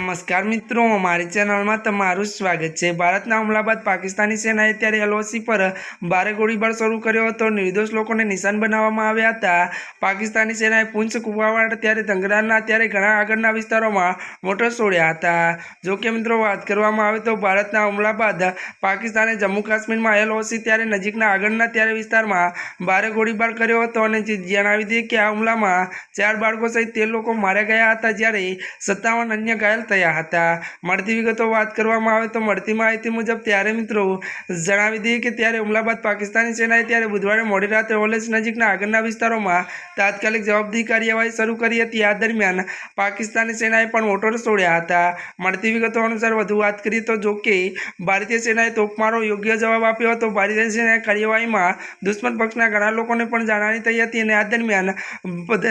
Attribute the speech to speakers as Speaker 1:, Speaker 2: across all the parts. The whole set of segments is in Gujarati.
Speaker 1: નમસ્કાર મિત્રો, મારી ચેનલમાં તમારું સ્વાગત છે. ભારતના હુમલા બાદ પાકિસ્તાની સેનાએ ત્યારે એલઓસી પર ભારે ગોળીબાર શરૂ કર્યો હતો. નિર્દોષ લોકોને નિશાન બનાવવામાં આવ્યા હતા. પાકિસ્તાની સેનાએ પૂંછ કુવાવાડ ત્યારે ધંગરાના ત્યારે ઘણા આગળના વિસ્તારોમાં મોટર છોડ્યા હતા. જોકે મિત્રો, વાત કરવામાં આવે તો ભારતના હુમલા બાદ પાકિસ્તાને જમ્મુ કાશ્મીરમાં એલઓસી ત્યારે નજીકના આગળના ત્યારે વિસ્તારમાં ભારે ગોળીબાર કર્યો હતો અને જણાવી દઈએ કે આ હુમલામાં ચાર બાળકો સહિત તેર લોકો માર્યા ગયા હતા, જ્યારે સત્તાવન અન્ય ઘાયલ થયા હતા. મળતી વિગતો વાત કરવામાં આવે તો મળતી માહિતી મુજબ ત્યારે મિત્રો જણાવી દઈએ કે ત્યારે હુમલા બાદ પાકિસ્તાની સેનાએ ત્યારે બુધવારે મોડી રાતે ઓલેસ નજીકના આગળના વિસ્તારોમાં તાત્કાલિક જવાબદારી કાર્યવાહી શરૂ કરી હતી. આ દરમિયાન પાકિસ્તાની સેનાએ પણ મોટરો છોડ્યા હતા. મળતી વિગતો અનુસાર વધુ વાત કરીએ તો જો કે ભારતીય સેનાએ તોપમારો યોગ્ય જવાબ આપ્યો હતો. ભારતીય સેનાએ કાર્યવાહીમાં દુશ્મન પક્ષના ઘણા લોકોને પણ જાણવાની થઈ હતી અને આ દરમિયાન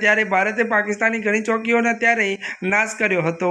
Speaker 1: ત્યારે ભારતે પાકિસ્તાની ઘણી ચોકીઓને ત્યારે નાશ કર્યો હતો.